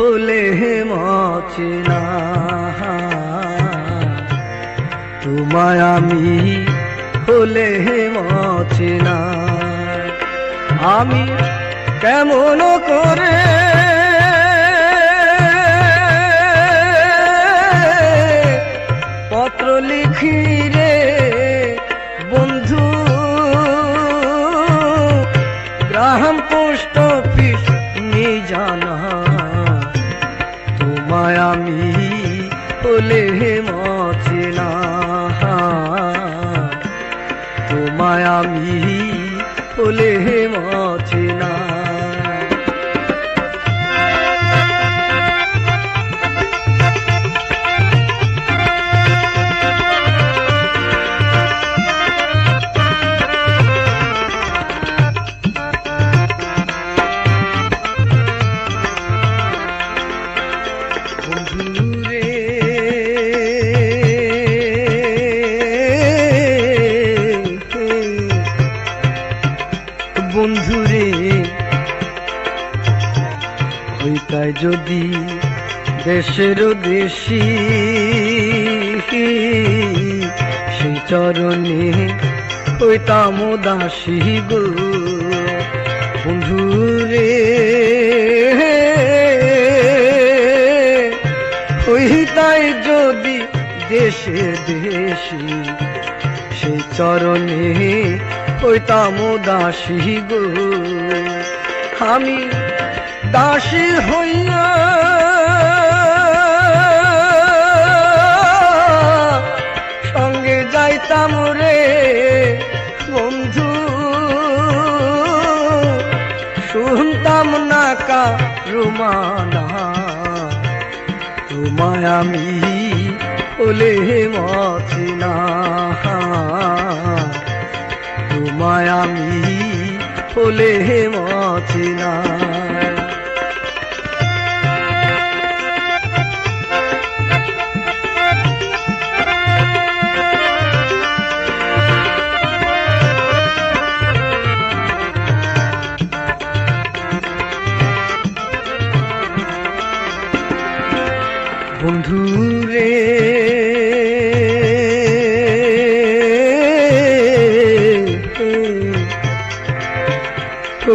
হলে মচিনা। তোমায় আমি হলে মচিনা। আমি কেমন করে পত্র লিখি রে আমি হলে মচেনা তোমায় আমি হলে মচিনা বন্ধুরে বন্ধুরে হইতায় যদি দেশের দেশি সেই চরণে হইতাম দাসী গো। দেশে দেশে, সেই চরণে হইতাম দাসী গো। আমি দাসী হইয়া সঙ্গে যাইতাম রে বন্ধু। শুনতাম না কা রুমানা তোমায় আমি ওলে মচিনা তোমায় আমি ওলে মচিনা বন্ধুরে।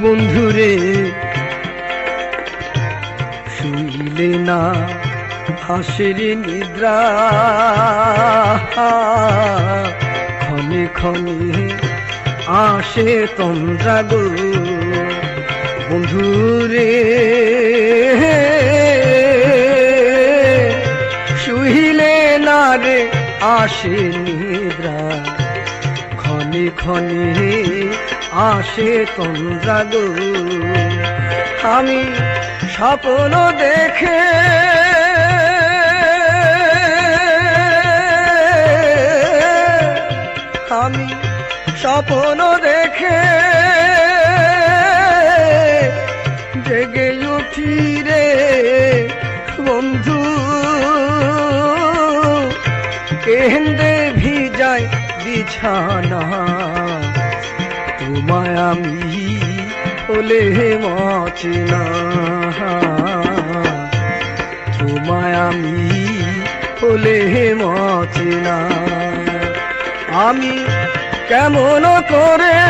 বন্ধুরে শুইলে না হাসির নিদ্রা। ক্ষণে ক্ষণে আসে তন্দ্রা গো। বন্ধুরে না রে আসে নিদ্রা। ক্ষণে ক্ষণে আসে তন্দ্রা গো। আমি স্বপ্ন দেখে আমি স্বপ্ন দেখে জেগে উঠি রে বন্ধু কেন্দ্রে ভিজায় বিছানা। তোমায় আমি হলে মচনা। তোমায় আমি হলে মচনা। আমি কেমন করে